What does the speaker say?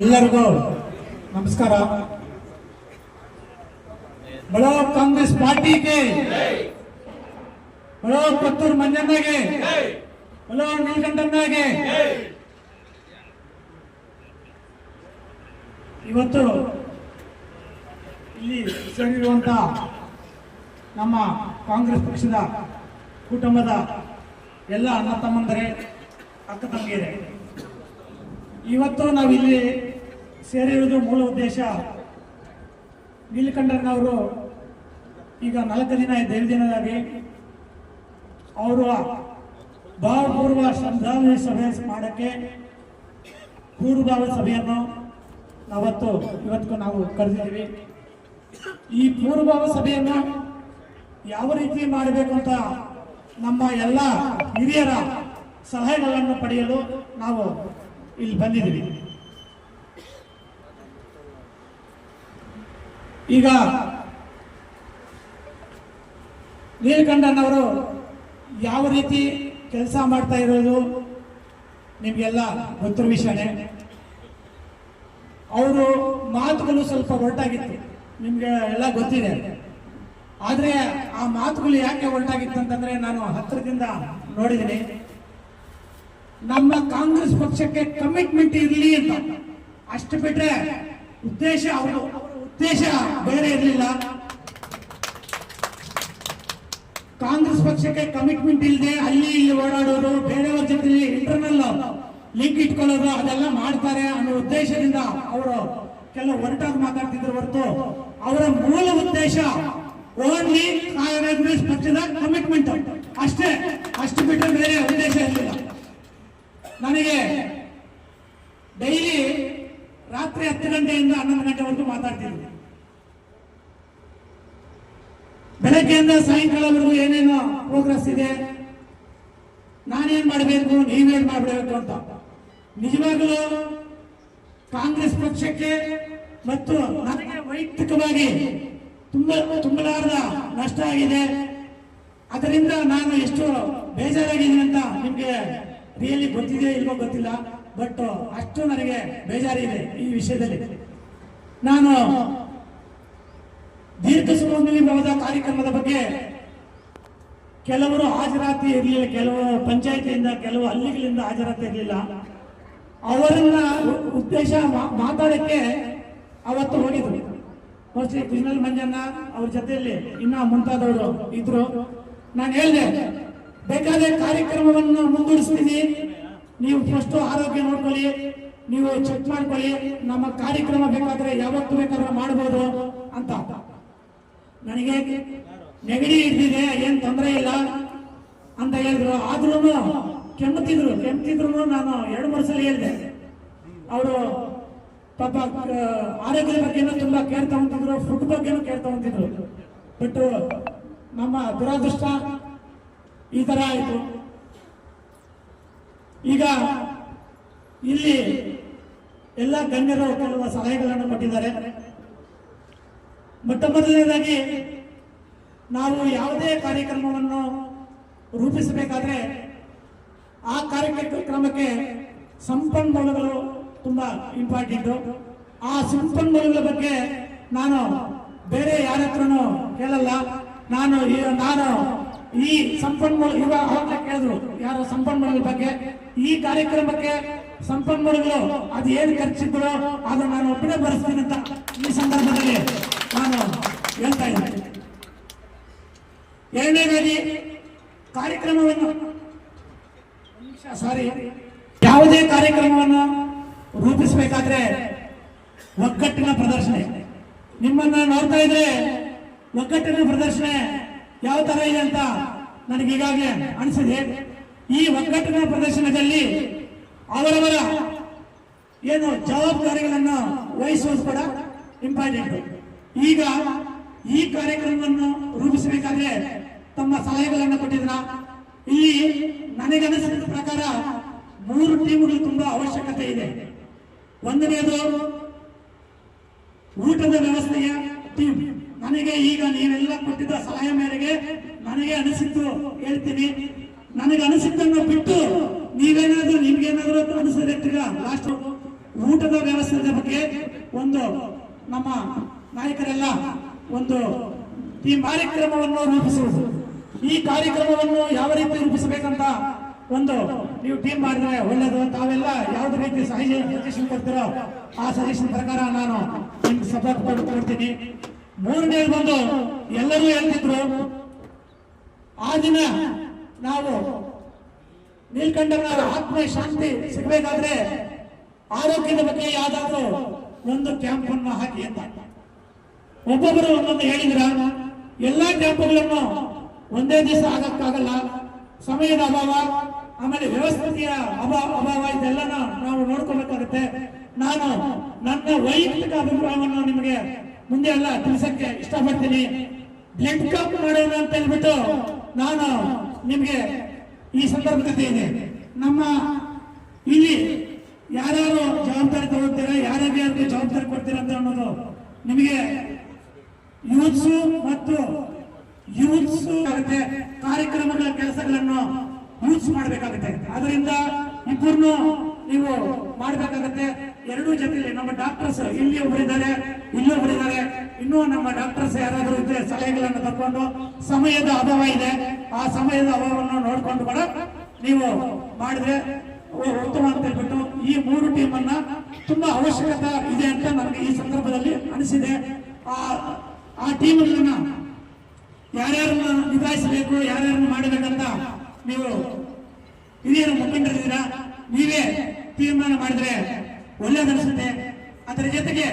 ಎಲ್ಲರಿಗೂ ನಮಸ್ಕಾರ. ಬಡೋ ಕಾಂಗ್ರೆಸ್ ಪಾರ್ಟಿಗೆ ಬಡೋ ಪತ್ತೂರು ಮಂಜಣ್ಣಗೆ ಬಡೋ ನೀಲಕಂಠಣ್ಣಗೆ ಇವತ್ತು ಇಲ್ಲಿ ಸೇರಿರುವಂತ ನಮ್ಮ ಕಾಂಗ್ರೆಸ್ ಪಕ್ಷದ ಕುಟುಂಬದ ಎಲ್ಲ ಅಣ್ಣ ತಮ್ಮಂದರೆ, ಅಕ್ಕ ತಂಗಿಯರೇ ಇವತ್ತು ನಾವಿಲ್ಲಿ ಸೇರಿರುವುದು ಮೂಲ ಉದ್ದೇಶ ನೀಲಕಂಠರನ್ನವರು ಈಗ ನಾಲ್ಕು ದಿನ ಐದು ದಿನದಾಗಿ. ಅವರು ಭಾವಪೂರ್ವ ಶ್ರದ್ಧಾಂಜಲಿ ಸಭೆ ಮಾಡೋಕ್ಕೆ ಪೂರ್ವಭಾವ ಸಭೆಯನ್ನು ನಾವತ್ತು ಇವತ್ತು ನಾವು ಕರೆದಿದ್ದೀವಿ. ಈ ಪೂರ್ವಭಾವ ಸಭೆಯನ್ನು ಯಾವ ರೀತಿ ಮಾಡಬೇಕು ಅಂತ ನಮ್ಮ ಎಲ್ಲ ಹಿರಿಯರ ಸಲಹೆಗಳನ್ನು ಪಡೆಯಲು ನಾವು ಇಲ್ಲಿ ಬಂದಿದ್ದೀವಿ ಈಗ ನೀಲಕಂಠನವರು ಯಾವ ರೀತಿ ಕೆಲಸ ಮಾಡ್ತಾ ಇರೋದು ನಿಮಗೆಲ್ಲ ಗೊತ್ತಿರೋ ವಿಷಯನೇ. ಅವರು ಮಾತುಗಳು ಸ್ವಲ್ಪ ಹೊರಟಾಗಿತ್ತು ನಿಮಗೆ ಎಲ್ಲ ಗೊತ್ತಿದೆ. ಆದರೆ ಆ ಮಾತುಗಳು ಯಾಕೆ ಹೊರಟಾಗಿತ್ತು ಅಂತಂದ್ರೆ ನಾನು ಹತ್ತಿರದಿಂದ ನೋಡಿದ್ದೀನಿ. ನಮ್ಮ ಕಾಂಗ್ರೆಸ್ ಪಕ್ಷಕ್ಕೆ ಕಮಿಟ್ಮೆಂಟ್ ಇರಲಿ ಅಂತ. ಅಷ್ಟು ಬಿಟ್ರೆ ಉದ್ದೇಶ ಅವರು, ಉದ್ದೇಶ ಬೇರೆ ಇರಲಿಲ್ಲ. ಕಾಂಗ್ರೆಸ್ ಪಕ್ಷಕ್ಕೆ ಕಮಿಟ್ಮೆಂಟ್ ಇಲ್ಲದೆ ಅಲ್ಲಿ ಇಲ್ಲಿ ಓಡಾಡೋರು, ಬೇರೆಯವರ ಜೊತೆ ಇಂಟರ್ನಲ್ ಲಿಂಕ್ ಇಟ್ಕೊಳ್ಳೋದು ಅದೆಲ್ಲ ಮಾಡ್ತಾರೆ ಅನ್ನೋ ಉದ್ದೇಶದಿಂದ ಅವರು ಕೆಲವು ಒರಟಾಗಿ ಮಾತಾಡ್ತಿದ್ರು ಹೊರತು ಅವರ ಮೂಲ ಉದ್ದೇಶ ಓನ್ಲಿ ಕಾಂಗ್ರೆಸ್ ಪಕ್ಷದ ಕಮಿಟ್ಮೆಂಟ್ ಅಷ್ಟೇ, ಅಷ್ಟು ಬಿಟ್ಟರೆ ಬೇರೆ ಉದ್ದೇಶ ಇರಲಿಲ್ಲ. ನನಗೆ ಡೈಲಿ ರಾತ್ರಿ ಹತ್ತು ಗಂಟೆಯಿಂದ ಹನ್ನೊಂದು ಗಂಟೆವರೆಗೂ ಮಾತಾಡ್ತಿದ್ದೆ ಬೆಳಗ್ಗೆಯಿಂದ ಸಾಯಂಕಾಲವರೆಗೂ ಏನೇನು ಪ್ರೋಗ್ರೆಸ್ ಇದೆ. ನಾನೇನ್ ಮಾಡಬೇಕು, ನೀವೇನ್ ಮಾಡಬೇಕು ಅಂತ. ನಿಜವಾಗಲೂ ಕಾಂಗ್ರೆಸ್ ಪಕ್ಷಕ್ಕೆ ಮತ್ತು ನನಗೆ ವೈಯಕ್ತಿಕವಾಗಿ ತುಂಬ ತುಂಬಲಾರದ ನಷ್ಟ ಆಗಿದೆ. ಅದರಿಂದ ನಾನು ಎಷ್ಟು ಬೇಜಾರಾಗಿದ್ದೀನಿ ಅಂತ ನಿಮ್ಗೆ ರಿಯಲಿ ಗೊತ್ತಿದೆ ಇಲ್ವೋ ಗೊತ್ತಿಲ್ಲ ಬಟ್ ಅಷ್ಟು ನನಗೆ ಬೇಜಾರಿದೆ ಈ ವಿಷಯದಲ್ಲಿ. ನಾನು ದೀರ್ಘ ಸುಮಂಗಲಿ ಭವದ ಕಾರ್ಯಕ್ರಮದ ಬಗ್ಗೆ ಕೆಲವರು ಹಾಜರಾತಿ ಇರಲಿಲ್ಲ, ಕೆಲವು ಪಂಚಾಯತಿಯಿಂದ, ಕೆಲವು ಹಳ್ಳಿಗಳಿಂದ ಹಾಜರಾತಿ ಇರಲಿಲ್ಲ. ಅವರನ್ನ ಉದ್ದೇಶ ಮಾತಾಡಕ್ಕೆ ಅವತ್ತು ಹೋಗಿದ್ರು. ಮೋಸ್ಟ್ಲಿ ಕೃಷ್ಣಲ್ ಮಂಜಣ್ಣ ಅವ್ರ ಜೊತೆಯಲ್ಲಿ ಇನ್ನ ಮುಂತಾದವರು ಇದ್ರು. ನಾನು ಹೇಳಿದೆ ಬೇಕಾದ್ರೆ ಕಾರ್ಯಕ್ರಮವನ್ನು ಮುಂದುವರಿಸ್ತೀನಿ ನೀವು ಫಸ್ಟ್ ಆರೋಗ್ಯ ನೋಡ್ಕೊಳ್ಳಿ, ನೀವು ಚೆಕ್ ಮಾಡ್ಕೊಳ್ಳಿ, ನಮ್ಮ ಕಾರ್ಯಕ್ರಮ ಬೇಕಾದ್ರೆ ಯಾವತ್ತು ಬೇಕಾದ್ರೆ ಮಾಡ್ಬೋದು ಅಂತ. ನನಗೆ ನೆಗಡಿ ಇದ್ದಿದೆ, ಏನ್ ತೊಂದರೆ ಇಲ್ಲ ಅಂತ ಹೇಳಿದ್ರು. ಆದ್ರೂ ಕೆಮ್ಮುತ್ತಿದ್ರು. ಕೆಮ್ಮುತ್ತಿದ್ರು ನಾನು ಎರಡು, ಮೂರು ಸಲ ಹೇಳಿದೆ. ಅವರು ಪಾಪ ಆರೋಗ್ಯದ ಬಗ್ಗೆನೂ ತುಂಬಾ ಕೇರ್ ತಗೊಂತಿದ್ರು ಫುಡ್ ಬಗ್ಗೆನೂ ಕೇರ್ ತಗೊಂತಿದ್ರು. ಬಿಟ್ಟು ನಮ್ಮ ದುರಾದೃಷ್ಟ ಈ ತರ ಆಯಿತು. ಈಗ ಇಲ್ಲಿ ಎಲ್ಲ ಗಣ್ಯರು ಕೆಲವು ಸಲಹೆಗಳನ್ನು ಕೊಟ್ಟಿದ್ದಾರೆ. ಮೊಟ್ಟ ಮೊದಲನೇದಾಗಿ ನಾವು ಯಾವುದೇ ಕಾರ್ಯಕ್ರಮವನ್ನು ರೂಪಿಸಬೇಕಾದ್ರೆ ಆ ಕಾರ್ಯಕ್ರಮಕ್ಕೆ ಸಂಪನ್ಮೂಲಗಳು ತುಂಬಾ ಇಂಪಾರ್ಟೆಂಟ್ ಆ ಸಂಪನ್ಮೂಲಗಳ ಬಗ್ಗೆ ನಾನು ಬೇರೆ ಯಾರ ಹತ್ರನೂ ಕೇಳಲ್ಲ. ನಾನು ನಾನು ಈ ಸಂಪನ್ಮೂಲ ಇವಾಗ ಅವಾಗ ಕೇಳಿದ್ರು, ಯಾರ ಸಂಪನ್ಮೂಲಗಳ ಬಗ್ಗೆ? ಈ ಕಾರ್ಯಕ್ರಮಕ್ಕೆ ಸಂಪನ್ಮೂಲಗಳು ಅದು ಏನು ಖರ್ಚಿದ್ರು ಅದು ನಾನು ಒಬ್ಬನೇ ಬರೆಸ್ತೀನಿ ಅಂತ ಈ ಸಂದರ್ಭದಲ್ಲಿ ನಾನು ಹೇಳ್ತಾ ಇದ್ದೇನೆ. ಎರಡನೇದಾಗಿ ಕಾರ್ಯಕ್ರಮವನ್ನು ಸಾರಿ ಯಾವುದೇ ಕಾರ್ಯಕ್ರಮವನ್ನು ರೂಪಿಸಬೇಕಾದ್ರೆ ಒಗ್ಗಟ್ಟಿನ ಪ್ರದರ್ಶನ. ನಿಮ್ಮನ್ನ ನೋಡ್ತಾ ಇದ್ರೆ ಒಗ್ಗಟ್ಟಿನ ಪ್ರದರ್ಶನ ಯಾವ ತರ ಇದೆ ಅಂತ ನನಗೆ ಈಗಾಗಲೇ ಅನಿಸಿದೆ. ಈ ಒಗ್ಗಟ್ಟಿನ ಪ್ರದರ್ಶನದಲ್ಲಿ ಅವರವರ ಏನು ಜವಾಬ್ದಾರಿಗಳನ್ನು ವಹಿಸುವುದು ಕೂಡ ಇಂಪಾರ್ಟೆಂಟ್. ಈಗ ಈ ಕಾರ್ಯಕ್ರಮವನ್ನು ರೂಪಿಸಬೇಕಾದ್ರೆ ತಮ್ಮ ಸಲಹೆಗಳನ್ನು ಕೊಟ್ಟಿದ್ರ ಇಲ್ಲಿ ನನಗನಿಸಿದ ಪ್ರಕಾರ ಮೂರು ಟೀಮ್ಗಳು ತುಂಬಾ ಅವಶ್ಯಕತೆ ಇದೆ. ಒಂದನೇದು ಊಟದ ವ್ಯವಸ್ಥೆಯ ಟೀಮ್ ನನಗೆ ಈಗ ನೀವೆಲ್ಲ ಕೊಟ್ಟಿದ್ದ ಸಲಹೆ ಮೇರೆಗೆ ನನಗೆ ಅನಿಸಿದ್ದು ಹೇಳ್ತೀನಿ. ನನಗೆ ಅನಿಸಿದ್ದನ್ನು ಬಿಟ್ಟು ನೀವೇನಾದ್ರೂ ನಿಮ್ಗೇನಾದ್ರೂ ಅನಿಸಿದ್ರೆ ಲಾಸ್ಟ್ ಊಟದ ವ್ಯವಸ್ಥೆ ಬಗ್ಗೆ ಒಂದು ನಮ್ಮ ನಾಯಕರೆಲ್ಲ ಒಂದು ಈ ಕಾರ್ಯಕ್ರಮವನ್ನು ರೂಪಿಸುವುದು. ಈ ಕಾರ್ಯಕ್ರಮವನ್ನು ಯಾವ ರೀತಿ ರೂಪಿಸಬೇಕಂತ ಒಂದು ನೀವು ಟೀಮ್ ಮಾಡಿದ್ರೆ ಒಳ್ಳೇದು ತಾವೆಲ್ಲ ಯಾವ್ದು ರೀತಿ ಸಜೆಷನ್ ಕೊಡ್ತೀರೋ ಆ ಸಜೆಷನ್ ಪ್ರಕಾರ ನಾನು ನಿಮ್ಗೆ ಸಪೋರ್ಟ್ ಕೊಡ್ತೀನಿ. ಮೂರನೇದು ಬಂದು ಎಲ್ಲರೂ ಹೇಳ್ತಿದ್ರು, ಆ ದಿನ ನಾವು ನೀಲ್ಕಂಠನ ಆತ್ಮ ಶಾಂತಿ ಸಿಗಬೇಕಾದ್ರೆ ಆರೋಗ್ಯದ ಬಗ್ಗೆ ಯಾವ್ದಾದ್ರು ಒಂದು ಕ್ಯಾಂಪ್ ಅನ್ನು ಹಾಕಿ ಅಂತ. ಒಬ್ಬೊಬ್ಬರು ಒಂದೊಂದು ಹೇಳಿದ್ರ, ಎಲ್ಲಾ ಕ್ಯಾಂಪ್ಗಳನ್ನು ಒಂದೇ ದಿವಸ ಆಗಕ್ಕಾಗಲ್ಲ, ಸಮಯದ ಅಭಾವ, ಆಮೇಲೆ ವ್ಯವಸ್ಥೆಯ ಅಭಾವ ಅಭಾವ ಇದೆಲ್ಲನ ನಾವು ನೋಡ್ಕೋಬೇಕಾಗುತ್ತೆ. ನಾನು ನನ್ನ ವೈಯಕ್ತಿಕ ಅಭಿಪ್ರಾಯವನ್ನು ನಿಮಗೆ ಮುಂದೆ ಎಲ್ಲ ತಿಳಿಸಕ್ಕೆ ಇಷ್ಟಪಡ್ತೀನಿ. ಬ್ಲಡ್ ಕಾಪ್ ಮಾಡೋಣ ಅಂತ ಹೇಳ್ಬಿಟ್ಟು ನಾನು ನಿಮಗೆ ಈ ಸಂದರ್ಭದಲ್ಲಿ ನಮ್ಮ ಇಲ್ಲಿ ಯಾರ್ಯಾರು ಜವಾಬ್ದಾರಿ ತಗೊಳ್ತೀರಾ, ಯಾರಿಗೆ ಜವಾಬ್ದಾರಿ ಕೊಡ್ತೀರಾ ಅಂತ ಅನ್ನೋದು ನಿಮಗೆ ಯೂತ್ಸು ಮತ್ತು ಯೂತ್ಸ್ ಆಗುತ್ತೆ ಕಾರ್ಯಕ್ರಮಗಳ ಕೆಲಸಗಳನ್ನು ಯೂಸ್ ಮಾಡಬೇಕಾಗುತ್ತೆ. ಅದರಿಂದ ಇಬ್ಬರನ್ನು ನೀವು ಮಾಡಬೇಕಾಗುತ್ತೆ. ಎರಡೂ ಜೊತೆಲಿ ನಮ್ಮ ಡಾಕ್ಟರ್ಸ್ ಇಲ್ಲಿ ಒಬ್ಬರಿದ್ದಾರೆ ಇಲ್ಲಿ ಒಬ್ಬರಿದ್ದಾರೆ ಇನ್ನೂ ನಮ್ಮ ಡಾಕ್ಟರ್ಸ್ ಯಾರಾದರೂ ಇದ್ರೆ ಸಲಹೆಗಳನ್ನು ತಕೊಂಡು ಸಮಯದ ಅಭಾವ ಇದೆ. ಆ ಸಮಯದ ಅಭಾವವನ್ನು ನೋಡ್ಕೊಂಡು ಕೂಡ ನೀವು ಮಾಡಿದ್ರೆ ಉತ್ತಮ ಅಂತ ಹೇಳ್ಬಿಟ್ಟು ಈ ಮೂರು ಟೀಮ್ ಅನ್ನ ತುಂಬಾ ಅವಶ್ಯಕತೆ ಇದೆ ಅಂತ ನನಗೆ ಈ ಸಂದರ್ಭದಲ್ಲಿ ಅನಿಸಿದೆ. ಆ ಆ ಟೀಮ್ ಯಾರ್ಯಾರನ್ನ ನಿಭಾಯಿಸಬೇಕು, ಯಾರ್ಯಾರನ್ನ ಮಾಡಬೇಕಂತ ನೀವು ಹಿರಿಯರು ಮುಖಂಡರಿದ್ದೀರಾ, ನೀವೇ ಮಾಡಿದ್ರೆ ಒಳ್ಳೇದನಿಸುತ್ತೆ ಅದರ ಜೊತೆಗೆ